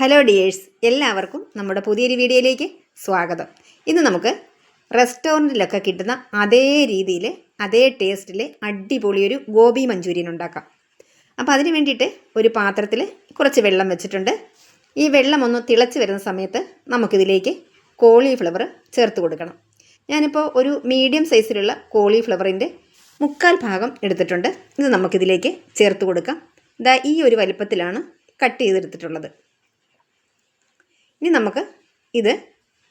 Hello dears എല്ലാവർക്കും നമ്മുടെ പുതിയൊരു വീഡിയോയിലേക്ക് സ്വാഗതം. ഇന്ന് നമുക്ക് റെസ്റ്റോറന്റിലൊക്കെ കിട്ടുന്ന അതേ രീതിയിൽ അതേ ടേസ്റ്റിൽ അടിപൊളി ഒരു ഗോബി മഞ്ചൂരിയൻ ഉണ്ടാക്കാം. അപ്പോൾ അതിന് വേണ്ടിയിട്ട് ഒരു പാത്രത്തിൽ കുറച്ച് വെള്ളം വെച്ചിട്ടുണ്ട്. ഈ വെള്ളം ഒന്ന് തിളച്ച് വരുന്ന സമയത്ത് നമുക്കിതിലേക്ക് കോളിഫ്ലവർ ചേർത്ത് കൊടുക്കണം. ഞാനിപ്പോൾ ഒരു മീഡിയം സൈസിലുള്ള കോളിഫ്ലവറിന്റെ മുക്കാൽ ഭാഗം എടുത്തിട്ടുണ്ട്. ഇത് നമുക്കിതിലേക്ക് ചേർത്ത് കൊടുക്കാം. ഇതാ ഈ ഒരു വലിപ്പത്തിലാണ് കട്ട് ചെയ്തെടുത്തിട്ടുള്ളത്. ഇനി നമുക്ക് ഇത്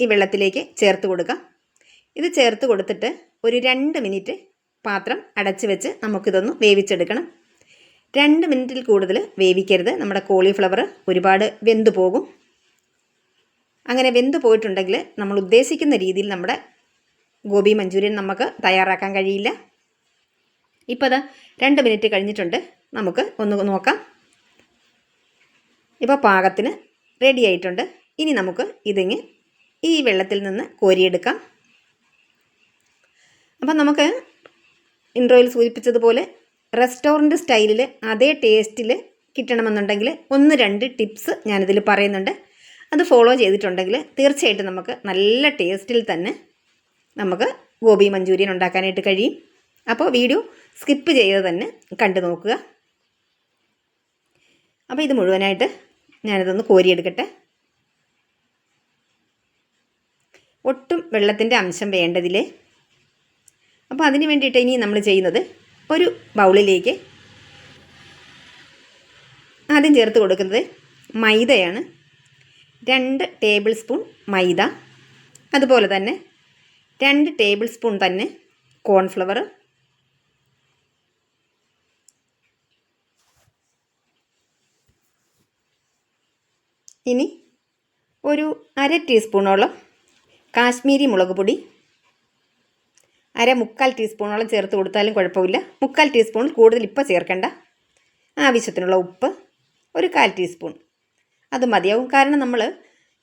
ഈ വെള്ളത്തിലേക്ക് ചേർത്ത് കൊടുക്കാം. ഇത് ചേർത്ത് കൊടുത്തിട്ട് ഒരു രണ്ട് മിനിറ്റ് പാത്രം അടച്ച് വെച്ച് നമുക്കിതൊന്ന് വേവിച്ചെടുക്കണം. രണ്ട് മിനിറ്റിൽ കൂടുതൽ വേവിക്കരുത്. നമ്മുടെ കോളിഫ്ലവർ ഒരുപാട് വെന്ത് പോകും. അങ്ങനെ വെന്തു പോയിട്ടുണ്ടെങ്കിൽ നമ്മൾ ഉദ്ദേശിക്കുന്ന രീതിയിൽ നമ്മുടെ ഗോപി മഞ്ചൂരിയൻ നമുക്ക് തയ്യാറാക്കാൻ കഴിയില്ല. ഇപ്പോൾ അത് രണ്ട് മിനിറ്റ് കഴിഞ്ഞിട്ടുണ്ട്. നമുക്ക് ഒന്ന് നോക്കാം. ഇപ്പോൾ പാകത്തിന് റെഡി ആയിട്ടുണ്ട്. ഇനി നമുക്ക് ഇതിങ്ങ് ഈ വെള്ളത്തിൽ നിന്ന് കോരിയെടുക്കാം. അപ്പം നമുക്ക് ഇൻട്രോയിൽ സൂചിപ്പിച്ചതുപോലെ റെസ്റ്റോറന്റ് സ്റ്റൈലിൽ അതേ ടേസ്റ്റിൽ കിട്ടണമെന്നുണ്ടെങ്കിൽ ഒന്ന് രണ്ട് ടിപ്സ് ഞാനിതിൽ പറയുന്നുണ്ട്. അത് ഫോളോ ചെയ്തിട്ടുണ്ടെങ്കിൽ തീർച്ചയായിട്ടും നമുക്ക് നല്ല ടേസ്റ്റിൽ തന്നെ നമുക്ക് ഗോബി മഞ്ചൂരിയൻ ഉണ്ടാക്കാനായിട്ട് കഴിയും. അപ്പോൾ വീഡിയോ സ്കിപ്പ് ചെയ്ത് തന്നെ കണ്ടു നോക്കുക. അപ്പോൾ ഇത് മുഴുവനായിട്ട് ഞാനിതൊന്ന് കോരിയെടുക്കട്ടെ. ഒട്ടും വെള്ളത്തിന്റെ അംശം വേണ്ടതില്ലേ അപ്പോൾ അതിന് വേണ്ടിയിട്ട് ഇനി നമ്മൾ ചെയ്യുന്നത് ഒരു ബൗളിലേക്ക് ആദ്യം ചേർത്ത് കൊടുക്കുന്നത് മൈദയാണ്. രണ്ട് ടേബിൾ സ്പൂൺ മൈദ. അതുപോലെ തന്നെ രണ്ട് ടേബിൾ സ്പൂൺ തന്നെ കോൺഫ്ലവർ. ഇനി ഒരു അര ടീസ്പൂണോളം കാശ്മീരി മുളക് പൊടി. അര മുക്കാൽ ടീസ്പൂണോളം ചേർത്ത് കൊടുത്താലും കുഴപ്പമില്ല. മുക്കാൽ ടീസ്പൂൺ കൂടുതൽ ഇപ്പോൾ ചേർക്കേണ്ട. ആവശ്യത്തിനുള്ള ഉപ്പ് ഒരു കാൽ ടീസ്പൂൺ. അത് മതിയാവും. കാരണം നമ്മൾ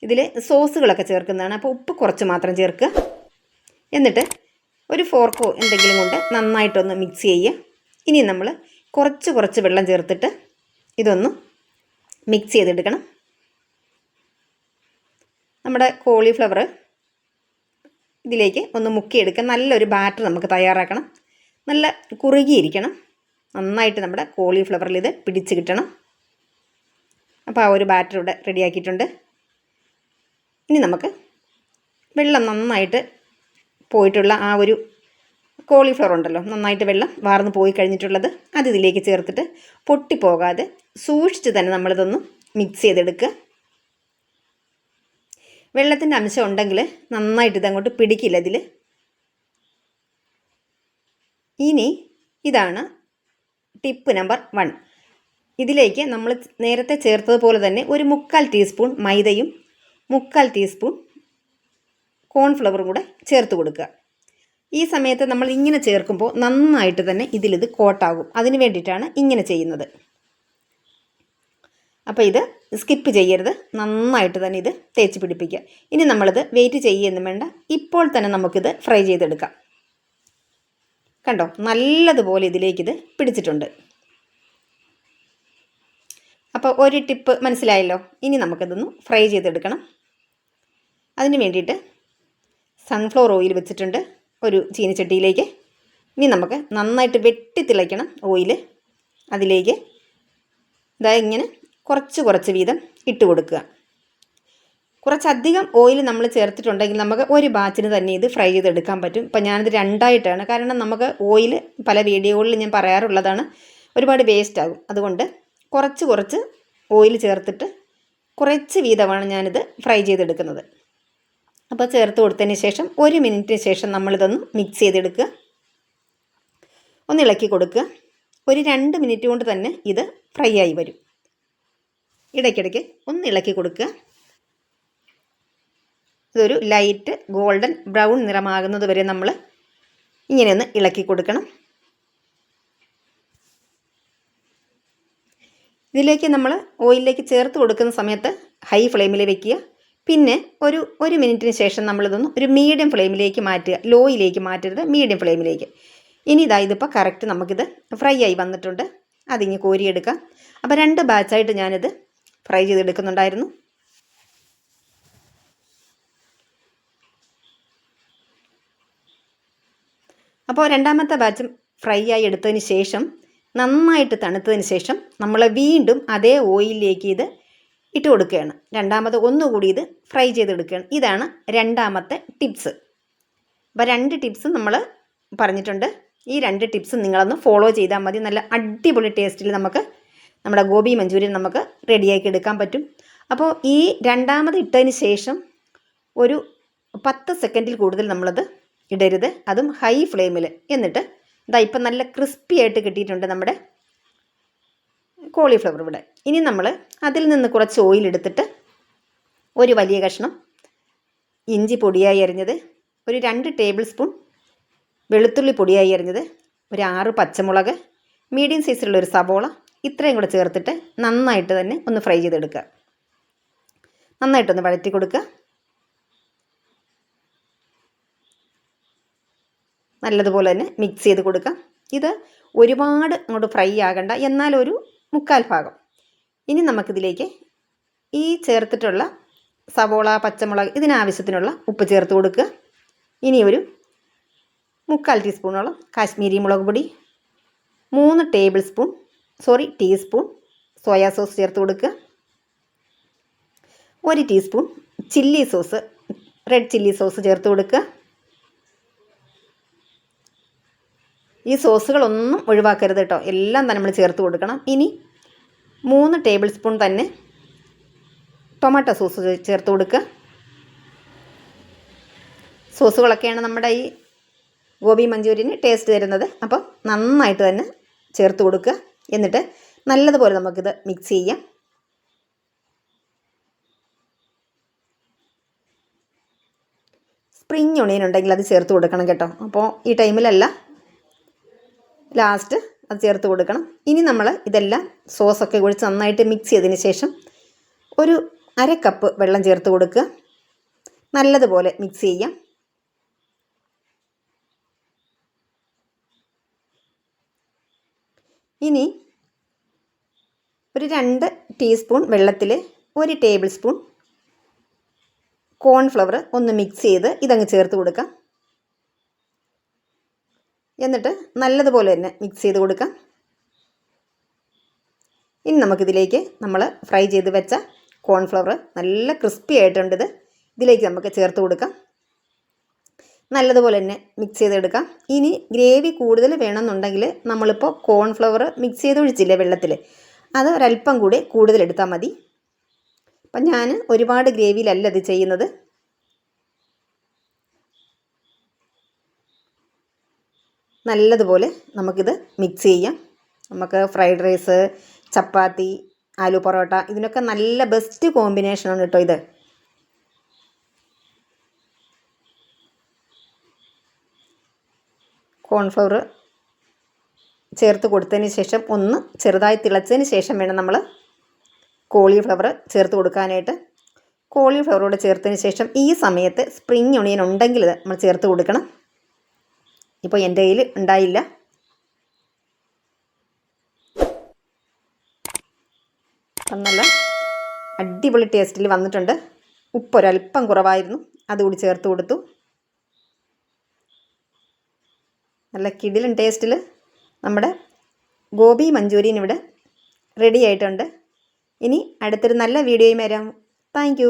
ഇതിൽ സോസുകളൊക്കെ ചേർക്കുന്നതാണ്. അപ്പോൾ ഉപ്പ് കുറച്ച് മാത്രം ചേർക്കുക. എന്നിട്ട് ഒരു ഫോർക്കോ എന്തെങ്കിലും കൊണ്ട് നന്നായിട്ടൊന്ന് മിക്സ് ചെയ്യുക. ഇനി നമ്മൾ കുറച്ച് കുറച്ച് വെള്ളം ചേർത്തിട്ട് ഇതൊന്ന് മിക്സ് ചെയ്തെടുക്കണം. നമ്മുടെ കോളിഫ്ലവർ ഇതിലേക്ക് ഒന്ന് മുക്കിയെടുക്കുക. നല്ലൊരു ബാറ്റർ നമുക്ക് തയ്യാറാക്കണം. നല്ല കുറുകിയിരിക്കണം. നന്നായിട്ട് നമ്മുടെ കോളിഫ്ലവറിൽ ഇത് പിടിച്ച് കിട്ടണം. അപ്പോൾ ആ ഒരു ബാറ്റർ ഇവിടെ റെഡിയാക്കിയിട്ടുണ്ട്. ഇനി നമുക്ക് വെള്ളം നന്നായിട്ട് പോയിട്ടുള്ള ആ ഒരു കോളിഫ്ലവർ ഉണ്ടല്ലോ. നന്നായിട്ട് വെള്ളം വാർന്ന് പോയി കഴിഞ്ഞിട്ടുള്ളത് അത് ഇതിലേക്ക് ചേർത്തിട്ട് പൊട്ടിപ്പോകാതെ സൂക്ഷിച്ച് തന്നെ നമ്മളിതൊന്ന് മിക്സ് ചെയ്തെടുക്കുക. വെള്ളത്തിന്റെ അംശം ഉണ്ടെങ്കിൽ നന്നായിട്ട് ഇതങ്ങോട്ട് പിടിക്കില്ല ഇതിൽ ഇനി ഇതാണ് ടിപ്പ് നമ്പർ വൺ ഇതിലേക്ക് നമ്മൾ നേരത്തെ ചേർത്തതുപോലെ തന്നെ ഒരു മുക്കാൽ ടീസ്പൂൺ മൈദയും മുക്കാൽ ടീസ്പൂൺ കോൺഫ്ലവറും കൂടെ ചേർത്ത് കൊടുക്കുക. ഈ സമയത്ത് നമ്മൾ ഇങ്ങനെ ചേർക്കുമ്പോൾ നന്നായിട്ട് തന്നെ ഇതിലിത് കോട്ടാകും. അതിന് വേണ്ടിയിട്ടാണ് ഇങ്ങനെ ചെയ്യുന്നത്. അപ്പോൾ ഇത് സ്കിപ്പ് ചെയ്യരുത്. നന്നായിട്ട് തന്നെ ഇത് തേച്ച് പിടിപ്പിക്കുക. ഇനി നമ്മളിത് വെയിറ്റ് ചെയ്യുകയൊന്നും വേണ്ട. ഇപ്പോൾ തന്നെ നമുക്കിത് ഫ്രൈ ചെയ്തെടുക്കാം. കണ്ടോ? നല്ലതുപോലെ ഇതിലേക്കിത് പിടിച്ചിട്ടുണ്ട്. അപ്പോൾ ഒരു ടിപ്പ് മനസ്സിലായല്ലോ? ഇനി നമുക്കിതൊന്ന് ഫ്രൈ ചെയ്തെടുക്കണം. അതിന് വേണ്ടിയിട്ട് സൺഫ്ലവർ ഓയിൽ വെച്ചിട്ടുണ്ട് ഒരു ചീനിച്ചട്ടിയിലേക്ക്. ഇനി നമുക്ക് നന്നായിട്ട് വെട്ടി തിളയ്ക്കണം ഓയിൽ അതിലേക്ക്. ഇതാ ഇങ്ങനെ കുറച്ച് കുറച്ച് വീതം ഇട്ട് കൊടുക്കുക. കുറച്ചധികം ഓയിൽ നമ്മൾ ചേർത്തിട്ടുണ്ടെങ്കിൽ നമുക്ക് ഒരു ബാച്ചിന് തന്നെ ഇത് ഫ്രൈ ചെയ്തെടുക്കാൻ പറ്റും. ഇപ്പം ഞാനിത് രണ്ടായിട്ടാണ്. കാരണം നമുക്ക് ഓയിൽ പല വീഡിയോകളിൽ ഞാൻ പറയാറുള്ളതാണ്. ഒരുപാട് വേസ്റ്റ് ആകും. അതുകൊണ്ട് കുറച്ച് കുറച്ച് ഓയിൽ ചേർത്തിട്ട് കുറച്ച് വീതമാണ് ഞാനിത് ഫ്രൈ ചെയ്തെടുക്കുന്നത്. അപ്പോൾ ചേർത്ത് കൊടുത്തതിന് ശേഷം ഒരു മിനിറ്റിന് ശേഷം നമ്മളിതൊന്ന് മിക്സ് ചെയ്തെടുക്കുക. ഒന്ന് ഇളക്കി കൊടുക്കുക. ഒരു രണ്ട് മിനിറ്റ് കൊണ്ട് തന്നെ ഇത് ഫ്രൈ ആയി വരും. ഇടയ്ക്കിടയ്ക്ക് ഒന്ന് ഇളക്കി കൊടുക്കുക. ഇതൊരു ലൈറ്റ് ഗോൾഡൻ ബ്രൗൺ നിറമാകുന്നത് വരെ നമ്മൾ ഇങ്ങനെയൊന്ന് ഇളക്കി കൊടുക്കണം. ഇതിലേക്ക് നമ്മൾ ഓയിലിലേക്ക് ചേർത്ത് കൊടുക്കുന്ന സമയത്ത് ഹൈ ഫ്ലെയിമിൽ വെക്കുക. പിന്നെ ഒരു ഒരു മിനിറ്റിന് ശേഷം നമ്മളിതൊന്ന് ഒരു മീഡിയം ഫ്ലെയിമിലേക്ക് മാറ്റുക. ലോയിലേക്ക് മാറ്റരുത് മീഡിയം ഫ്ലെയിമിലേക്ക് ഇനി ഇതാ ഇതിപ്പോൾ കറക്റ്റ് നമുക്കിത് ഫ്രൈ ആയി വന്നിട്ടുണ്ട്. അതിങ്ങ് കോരിയെടുക്കാം. അപ്പോൾ രണ്ട് ബാച്ചായിട്ട് ഞാനിത് ഫ്രൈ ചെയ്തെടുക്കുന്നുണ്ടായിരുന്നു. അപ്പോൾ രണ്ടാമത്തെ ബാച്ച് ഫ്രൈ ആയി എടുത്തതിന് ശേഷം നന്നായിട്ട് തണുത്തതിന് ശേഷം നമ്മൾ വീണ്ടും അതേ ഓയിലിലേക്ക് ഇത് ഇട്ട് കൊടുക്കുകയാണ്. രണ്ടാമത് ഒന്നുകൂടി ഇത് ഫ്രൈ ചെയ്തെടുക്കുകയാണ്. ഇതാണ് രണ്ടാമത്തെ ടിപ്സ് അപ്പോൾ രണ്ട് ടിപ്സ് നമ്മൾ പറഞ്ഞിട്ടുണ്ട്. ഈ രണ്ട് ടിപ്സ് നിങ്ങളൊന്ന് ഫോളോ ചെയ്താൽ മതി. നല്ല അടിപൊളി ടേസ്റ്റിൽ നമുക്ക് നമ്മുടെ ഗോബി മഞ്ചൂരിയൻ നമുക്ക് റെഡിയാക്കി എടുക്കാൻ പറ്റും. അപ്പോൾ ഈ രണ്ടാമത് ഇട്ടതിന് ശേഷം ഒരു പത്ത് സെക്കൻഡിൽ കൂടുതൽ നമ്മളത് ഇടരുത്. അതും ഹൈ ഫ്ലെയിമിൽ. എന്നിട്ട് ഇതാ ഇപ്പം നല്ല ക്രിസ്പി ആയിട്ട് കിട്ടിയിട്ടുണ്ട് നമ്മുടെ കോളിഫ്ലവർ ഇവിടെ. ഇനി നമ്മൾ അതിൽ നിന്ന് കുറച്ച് ഓയിൽ എടുത്തിട്ട് ഒരു വലിയ കഷ്ണം ഇഞ്ചി പൊടിയായി അരിഞ്ഞത് ഒരു രണ്ട് ടേബിൾ സ്പൂൺ വെളുത്തുള്ളി പൊടിയായി അരിഞ്ഞത് ഒരു ആറ് പച്ചമുളക് മീഡിയം സൈസിലുള്ള ഒരു സവോള ഇത്രയും കൂടെ ചേർത്തിട്ട് നന്നായിട്ട് തന്നെ ഒന്ന് ഫ്രൈ ചെയ്തെടുക്കുക. നന്നായിട്ടൊന്ന് വഴറ്റി കൊടുക്കുക. നല്ലതുപോലെ തന്നെ മിക്സ് ചെയ്ത് കൊടുക്കുക. ഇത് ഒരുപാട് അങ്ങോട്ട് ഫ്രൈ ആകണ്ട. എന്നാൽ ഒരു മുക്കാൽ ഭാഗം. ഇനി നമുക്കിതിലേക്ക് ഈ ചേർത്തിട്ടുള്ള സവോള പച്ചമുളക് ഇതിനാവശ്യത്തിനുള്ള ഉപ്പ് ചേർത്ത് കൊടുക്കുക. ഇനി ഒരു മുക്കാൽ ടീസ്പൂണോളം കാശ്മീരി മുളക് പൊടി മൂന്ന് table spoon sorry teaspoon soya sauce ചേർത്ത് കൊടുക്കുക. ഒരു teaspoon chilli sauce red chilli sauce ചേർത്ത് കൊടുക്കുക. ഈ സോസുകളൊന്നും ഒഴിവാക്കരുത് കേട്ടോ. എല്ലാം തന്നെ നമ്മൾ ചേർത്ത് കൊടുക്കണം. ഇനി മൂന്ന് ടേബിൾ സ്പൂൺ തന്നെ ടൊമാറ്റോ സോസ് ചേർത്ത് കൊടുക്കുക. സോസുകളൊക്കെയാണ് നമ്മുടെ ഈ ഗോബി മഞ്ചൂരിയന് ടേസ്റ്റ് തരുന്നത്. അപ്പോൾ നന്നായിട്ട് തന്നെ ചേർത്ത് കൊടുക്കുക. എന്നിട്ട് നല്ലതുപോലെ നമുക്കിത് മിക്സ് ചെയ്യാം. സ്പ്രിങ് ഒണിയൻ ഉണ്ടെങ്കിൽ അത് ചേർത്ത് കൊടുക്കണം കേട്ടോ. അപ്പോൾ ഈ ടൈമിലല്ല ലാസ്റ്റ് അത് ചേർത്ത് കൊടുക്കണം. ഇനി നമ്മൾ ഇതെല്ലാം സോസൊക്കെ ഒഴിച്ച് നന്നായിട്ട് മിക്സ് ചെയ്തതിന് ശേഷം ഒരു അര കപ്പ് വെള്ളം ചേർത്ത് കൊടുക്കുക. നല്ലതുപോലെ മിക്സ് ചെയ്യാം. ഇനി ഒരു രണ്ട് ടീസ്പൂൺ വെള്ളത്തിൽ ഒരു ടേബിൾ സ്പൂൺ കോൺഫ്ലവർ ഒന്ന് മിക്സ് ചെയ്ത് ഇതങ്ങ് ചേർത്ത് കൊടുക്കാം. എന്നിട്ട് നല്ലതുപോലെ തന്നെ മിക്സ് ചെയ്ത് കൊടുക്കാം. ഇനി നമുക്കിതിലേക്ക് നമ്മൾ ഫ്രൈ ചെയ്ത് വെച്ച കോൺഫ്ലവർ നല്ല ക്രിസ്പി ആയിട്ടുണ്ടിത് ഇത്. ഇതിലേക്ക് നമുക്ക് ചേർത്ത് കൊടുക്കാം. നല്ലതുപോലെ തന്നെ മിക്സ് ചെയ്തെടുക്കാം. ഇനി ഗ്രേവി കൂടുതൽ വേണമെന്നുണ്ടെങ്കിൽ നമ്മളിപ്പോൾ കോൺഫ്ലവർ മിക്സ് ചെയ്ത് ഒഴിച്ചില്ലേ വെള്ളത്തിൽ അത് ഒരല്പം കൂടി കൂടുതലെടുത്താൽ മതി. അപ്പം ഞാൻ ഒരുപാട് ഗ്രേവിയിലല്ല ഇത് ചെയ്യുന്നത്. നല്ലതുപോലെ നമുക്കിത് മിക്സ് ചെയ്യാം. നമുക്ക് ഫ്രൈഡ് റൈസ് ചപ്പാത്തി ആലു പൊറോട്ട ഇതിനൊക്കെ നല്ല ബെസ്റ്റ് കോമ്പിനേഷനാണ് കേട്ടോ ഇത്. കോൺഫ്ലവർ ചേർത്ത് കൊടുത്തതിന് ശേഷം ഒന്ന് ചെറുതായി തിളച്ചതിന് ശേഷം വേണം നമ്മൾ കോളിഫ്ലവർ ചേർത്ത് കൊടുക്കാനായിട്ട്. കോളിഫ്ലവറോട് ചേർത്തതിന് ശേഷം ഈ സമയത്ത് സ്പ്രിങ് ഒണിയൻ ഉണ്ടെങ്കിൽ നമ്മൾ ചേർത്ത് കൊടുക്കണം. ഇപ്പോൾ എന്റെ കയ്യിൽ ഉണ്ടായില്ല. നല്ല അടിപൊളി ടേസ്റ്റിൽ വന്നിട്ടുണ്ട്. ഉപ്പൊരൽപ്പം കുറവായിരുന്നു. അതുകൂടി ചേർത്ത് കൊടുത്തു. നല്ല കിടിലൻ ടേസ്റ്റിൽ നമ്മുടെ ഗോപി മഞ്ചൂരിയൻ ഇവിടെ റെഡി ആയിട്ടുണ്ട്. ഇനി അടുത്തൊരു നല്ല വീഡിയോയും വരാം. താങ്ക്